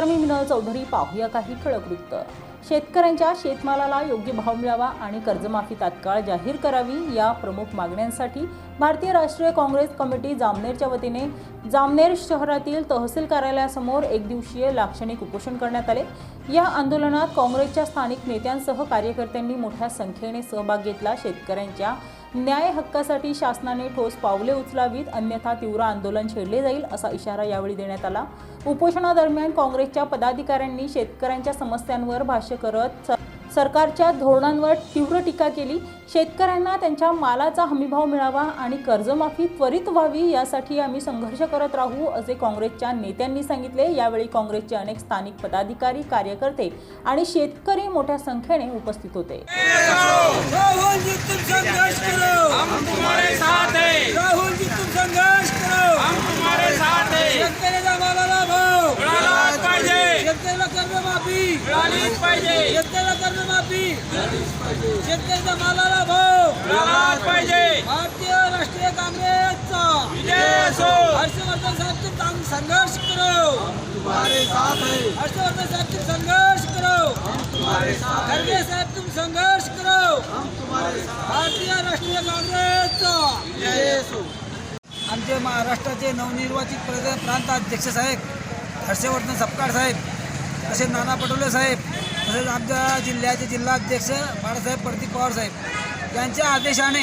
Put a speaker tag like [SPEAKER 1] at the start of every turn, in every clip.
[SPEAKER 1] नमस्कार मी मिनल चौधरी पाहूया काही ठळक वृत्त. शेतकऱ्यांच्या शेतमालाला योग्य भाव मिळावा आणि कर्जमाफी तात्काळ जाहीर करावी या प्रमुख मागण्यांसाठी भारतीय राष्ट्रीय काँग्रेस कमिटी जामनेरच्या वतीने जामनेर शहरातील तहसील कार्यालयासमोर एक दिवसीय लाक्षणिक उपोषण करण्यात आले. या आंदोलनात काँग्रेसच्या स्थानिक नेत्यांसह कार्यकर्त्यांनी मोठ्या संख्येने सहभाग घेतला. शेतकऱ्यांच्या न्याय हक्कासाठी शासनाने ठोस पावले उचलावीत अन्यथा तीव्र आंदोलन छेडले जाईल असा इशारा यावेळी देण्यात आला. उपोषणादरम्यान काँग्रेसच्या पदाधिकाऱ्यांनी शेतकऱ्यांच्या समस्यांवर भाष्य करत सरकारच्या धोरणांवर तीव्र टीका केली. शेतकऱ्यांना त्यांच्या मालाचा हमीभाव मिळावा आणि कर्जमाफी त्वरित व्हावी यासाठी आम्ही संघर्ष करत राहू असे काँग्रेसच्या नेत्यांनी सांगितले. यावेळी काँग्रेसचे अनेक स्थानिक पदाधिकारी कार्यकर्ते आणि शेतकरी मोठ्या संख्येने उपस्थित होते
[SPEAKER 2] राहुल जी तुम संघर्ष करो
[SPEAKER 3] हम तुम्हारे साथ हैं
[SPEAKER 2] राहुल जी तुम संघर्ष करो
[SPEAKER 3] हम तुम्हारे साथ हैं
[SPEAKER 2] शेतकऱ्याचा मालाला भाव
[SPEAKER 3] मिळालाच पाहिजे
[SPEAKER 2] शेतकऱ्याला कर्जमाफी
[SPEAKER 3] मिळालीच पाहिजे
[SPEAKER 2] शेतकऱ्याला कर्जमाफी शेतकऱ्याच्या मालाला भाव.
[SPEAKER 3] मिळालाच पाहिजे.
[SPEAKER 2] भारतीय राष्ट्रीय काँग्रेसचा.
[SPEAKER 3] विजय असो.
[SPEAKER 2] हर्षवर्धन साहेब संघर्ष करो. तुम्हारे साथ है. हर्षवर्धन साहेब तुम संघर्ष करो. तुम्हारे साथ खड़गे साहेब तुम संघर्ष करो. भारतीय राष्ट्रीय काँग्रेसचा. आमचे महाराष्ट्राचे नवनिर्वाचित प्रांताध्यक्ष साहेब हर्षवर्धन सपकाळ साहेब तसेच नाना पटोले साहेब तसेच आमच्या जिल्ह्याचे जिल्हाध्यक्ष बाळासाहेब प्रदीप पवार साहेब यांच्या आदेशाने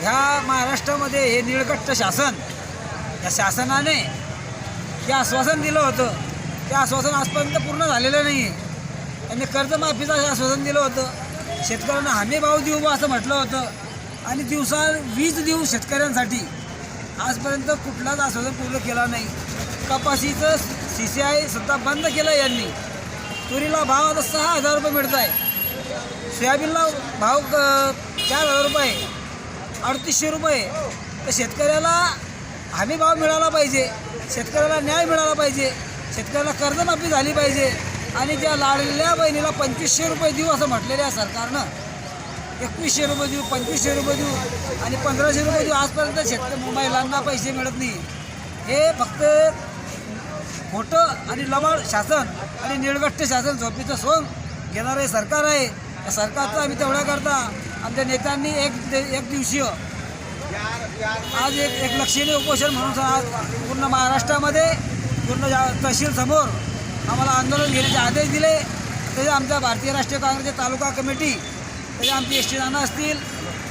[SPEAKER 2] ह्या महाराष्ट्रामध्ये हे निळकट्ट शासन या शासनाने जे आश्वासन दिलं होतं ते आश्वासन आजपर्यंत पूर्ण झालेलं नाही आहे त्यांनी कर्जमाफीचं आश्वासन दिलं होतं. शेतकऱ्यांना हमी भाव देऊ बा असं म्हटलं होतं. आणि दिवसा वीज देऊ शेतकऱ्यांसाठी आजपर्यंत कुठलाच आश्वासन पूर्ण केला नाही. कपाशीचं सी सी आय सुद्धा बंद केलं यांनी. तुरीला भाव आता सहा हजार रुपये मिळत आहे. सोयाबीनला भाव चार हजार रुपये अडतीसशे रुपये. तर शेतकऱ्याला हमी भाव मिळाला पाहिजे शेतकऱ्याला न्याय मिळाला पाहिजे शेतकऱ्याला कर्जमाफी झाली पाहिजे आणि ज्या लाडल्या बहिणीला पंचवीसशे रुपये देऊ असं म्हटलेलं आहे सरकारनं. एकवीसशे रुपये देऊ पंचवीसशे रुपये देऊ आणि पंधराशे रुपये देऊ. आजपर्यंत शेतकरी महिलांना पैसे मिळत नाही. हे फक्त खोटं आणि लबाड शासन आणि निळगट्ट शासन झोपीचं सोंग घेणारं हे सरकार आहे. या सरकारचं आम्ही तेवढ्या करता. आमच्या नेत्यांनी एक एक दिवसीय आज एक एक लक्षणीय उपोषण म्हणून आज पूर्ण महाराष्ट्रामध्ये पूर्ण तहसीलसमोर तहसील समोर आम्हाला आंदोलन घेण्याचे आदेश दिले. तसे आमच्या भारतीय राष्ट्रीय काँग्रेसचे तालुका कमिटी तसे आमचे एस टी नाना असतील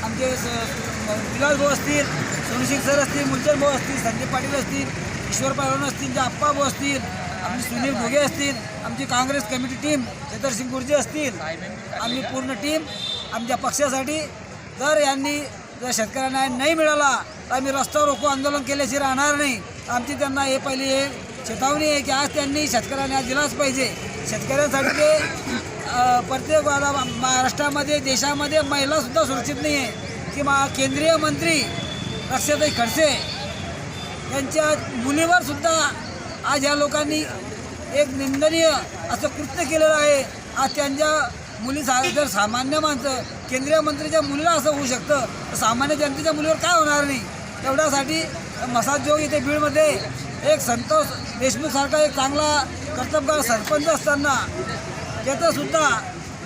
[SPEAKER 2] आमचे स- विलास भाऊ असतील सोनूसिंग सर असतील मुलचंद भाऊ असतील संदीप पाटील असतील ईश्वर पालवण असतील जे आप्पा भाऊ असतील आमचे सुनील घुगे असतील आमची काँग्रेस कमिटी टीम चतरसिंग गुरुजी असतील आम्ही पूर्ण टीम आमच्या पक्षासाठी जर यांनी जर शेतकऱ्यांना नाही मिळाला तर आम्ही रस्ता रोको आंदोलन केल्याशी राहणार नाही. आमची त्यांना हे पहिली हे चेतावणी आहे की आज त्यांनी शेतकऱ्यांना दिलाच पाहिजे. शेतकऱ्यांसाठी ते प्रत्येक महाराष्ट्रामध्ये देशामध्ये महिलासुद्धा सुरक्षित नाही आहे की मा केंद्रीय मंत्री रक्षाताई खडसे यांच्या मुलीवर सुद्धा आज या लोकांनी एक निंदनीय असं कृत्य केलेलं आहे. आज त्यांच्या मुली सा जर सामान्य माणसं केंद्रीय मंत्रीच्या मुलीला असं होऊ शकतं तर सामान्य जनतेच्या मुलीवर काय होणार नाही? तेवढ्यासाठी मसाजोग इथे बीडमध्ये एक संतोष देशमुखसारखा एक चांगला कर्तबगार सरपंच असताना त्याचंसुद्धा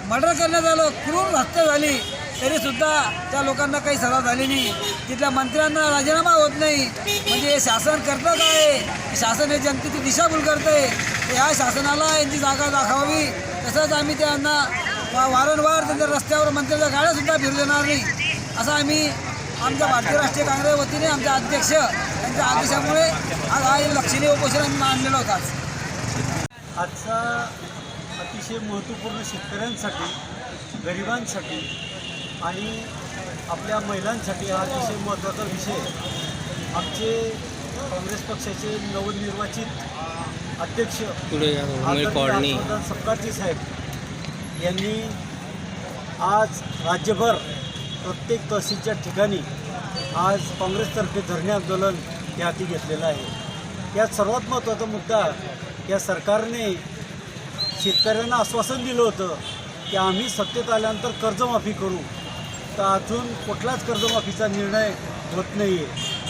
[SPEAKER 2] मर्डर करण्यात आलं क्रूर हत्या झाली. तरीसुद्धा त्या लोकांना काही सजा झाली नाही. तिथल्या मंत्र्यांना राजीनामा होत नाही. म्हणजे हे शासन करतं काय शासन हे जनतेची दिशाभूल करतं आहे या शासनाला यांची जागा दाखवावी. तसंच आम्ही त्यांना वा- वारंवार त्यांच्या रस्त्यावर मंत्र्याच्या गाड्यासुद्धा फिरू देणार नाही. असं आम्ही आमच्या भारतीय राष्ट्रीय काँग्रेस वतीने आमचे अध्यक्ष यांच्या आदेशामुळे आज हा एक लक्षणीय उपोषण आम्ही मांडलेलं होता आज.
[SPEAKER 4] आजचा अतिशय महत्त्वपूर्ण शेतकऱ्यांसाठी गरिबांसाठी आणि आपल्या महिलांसाठी हा अतिशय महत्त्वाचा विषय आमचे काँग्रेस पक्षाचे नवनिर्वाचित अध्यक्ष सपकाळजी साहेब यांनी आज राज्यभर प्रत्येक तहसीलच्या ठिकाणी आज काँग्रेसतर्फे धरणे आंदोलन हे हाती घेतलेलं आहे. यात सर्वात महत्त्वाचा मुद्दा या सरकारने शेतकऱ्यांना आश्वासन दिलं होतं की आम्ही सत्तेत आल्यानंतर कर्जमाफी करू. तर अजून कुठलाच कर्जमाफीचा निर्णय होत नाही आहे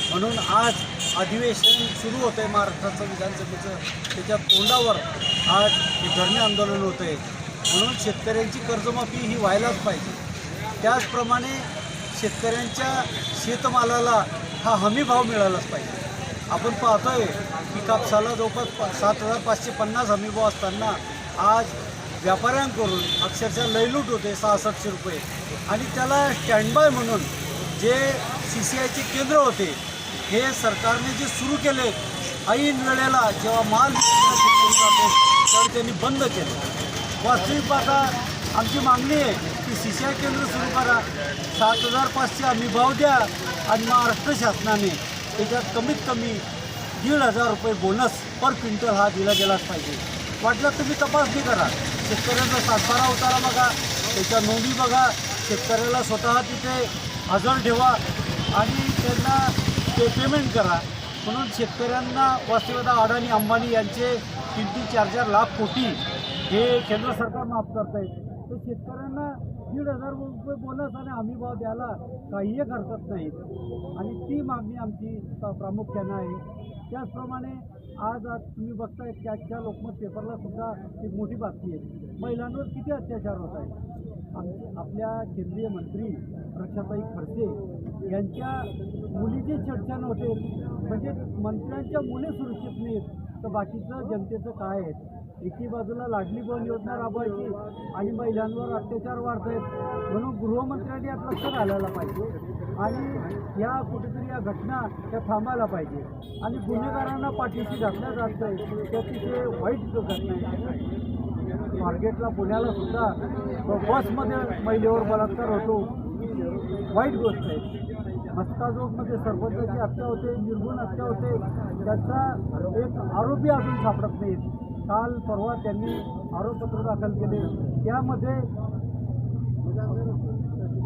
[SPEAKER 4] म्हणून आज अधिवेशन सुरू होतं आहे महाराष्ट्राचं विधानसभेचं. त्याच्या तोंडावर आज हे धरणे आंदोलन होतं आहे म्हणून शेतकऱ्यांची कर्जमाफी ही व्हायलाच पाहिजे. त्याचप्रमाणे शेतकऱ्यांच्या शेतमालाला हा हमी भाव मिळालाच पाहिजे. आपण पाहतोय की कापसाला जवळपास पा- सात हजार पाचशे पन्नास हमीभाव असताना आज व्यापाऱ्यांकडून अक्षरशः लयलूट होते सहासष्टशे रुपये. आणि त्याला स्टँडबाय म्हणून जे सी सी आयचे केंद्र होते हे सरकारने जे सुरू केले ऐन वेळेला जेव्हा माल तर त्यांनी बंद केलं. वास्तविक आता आमची मागणी आहे की सी सी आय केंद्र सुरू करा. सात हजार पाचशे आम्ही भाव द्या आणि महाराष्ट्र शासनाने त्याच्यात कमीत कमी दीड हजार रुपये बोनस पर क्विंटल हा दिला गेलाच पाहिजे. वाटलं तुम्ही तपासणी करा. शेतकऱ्यांचा सातबारा उतारा बघा. त्याच्या नोंदी बघा. शेतकऱ्याला स्वतः तिथे हजर ठेवा आणि त्यांना पे पेमेंट करा. म्हणून शेतकऱ्यांना वास्तविकता अडाणी अंबानी यांचे तीन तीन चार चार लाख कोटी हे केंद्र सरकार माफ करत आहे तर शेतकऱ्यांना दीड हजार रुपये बोनस आणि हमी भाव द्यायला काहीही हरकत नाही. आणि ती मागणी आमची प्रामुख्यानं आहे. त्याचप्रमाणे आज आज तुम्ही बघताय की आजच्या लोकमत पेपरला सुद्धा एक मोठी बातमी आहे. महिलांवर किती अत्याचार होत आहे आपल्या केंद्रीय मंत्री रक्षाताई खडसे यांच्या मुलीची चर्चा होते म्हणजे मंत्र्यांच्या मुले सुरक्षित नाहीत तर बाकीचं जनतेचं काय आहे? एकी बाजूला लाडली बहीण योजना राबवायची आणि महिलांवर अत्याचार वाढत आहेत म्हणून गृहमंत्र्यांनी यात लक्ष घालायला पाहिजे. आणि या कुठेतरी या घटना त्या थांबायला पाहिजे. आणि गुन्हेगारांना पाठीशी घातल्या जात आहे ते तिथे वाईट घटना आहे मार्केटला पुण्याला सुद्धा बसमध्ये महिलेवर बलात्कार होतो. वाईट गोष्ट आहे. मस्काजोगमध्ये सरपंचाची हत्या होते निर्गुण हत्या होते. त्याचा एक आरोपी अजून सापडत नाहीत. काल परवा त्यांनी आरोपपत्र दाखल केले. त्यामध्ये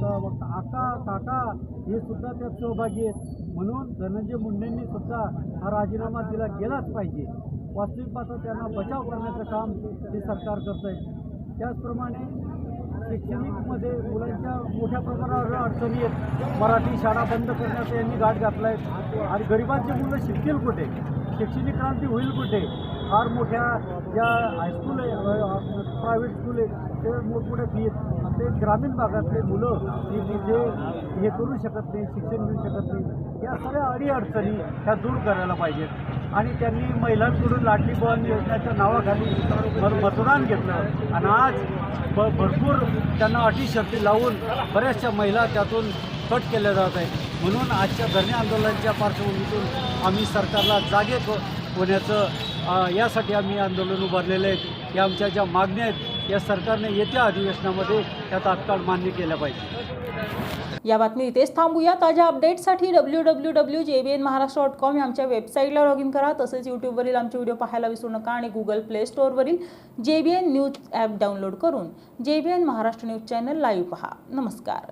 [SPEAKER 4] काका काका हे सुद्धा त्यात सहभागी आहेत. म्हणून धनंजय मुंडेंनी सुद्धा हा राजीनामा दिला गेलाच पाहिजे. वास्तविक पाहता त्यांना बचाव करण्याचं काम हे सरकार करत आहे त्याचप्रमाणे शैक्षणिकमध्ये मुलांच्या मोठ्या प्रमाणावर अडचणी आहेत. मराठी शाळा बंद करण्याचा यांनी गाठ घातला आहे आणि गरिबांची मुलं शिकतील कुठे? शैक्षणिक क्रांती होईल कुठे? फार मोठ्या ज्या हायस्कूल आहे प्रायव्हेट स्कूल आहे ते मोठमोठ्या फी आहेत. ते ग्रामीण भागातले मुलं ही तिथे हे करू शकत नाही शिक्षण घेऊ शकत नाही. या सगळ्या अडीअडचणी ह्या दूर करायला पाहिजेत. आणि त्यांनी महिलांकडून लाडली बहन योजनेच्या नावाखाली भर मतदान घेतलं. आणि आज ब भरपूर त्यांना अटी शर्ती लावून बऱ्याचशा महिला त्यातून कट केल्या जात आहेत. म्हणून आजच्या धरणे आंदोलनाच्या पार्श्वभूमीतून आम्ही सरकारला जागे हो-, होण्याचं यासाठी आम्ही आंदोलन उभारलेलं आहे. या आमच्या ज्या मागण्या आहेत या सरकारने येत्या अधिवेशनामध्ये त्या तात्काळ मान्य केल्या पाहिजे.
[SPEAKER 1] या बातमी इथेच थांबूया. ताज्या अपडेट्ससाठी W W W J B N Maharashtra dot com या आमच्या वेबसाईटला लॉग इन करा. तसेच यूट्यूबवरील आमचे व्हिडिओ पाहायला विसरू नका आणि Google play स्टोअरवरील J B N news app download करून J B N Maharashtra news channel live पहा. नमस्कार.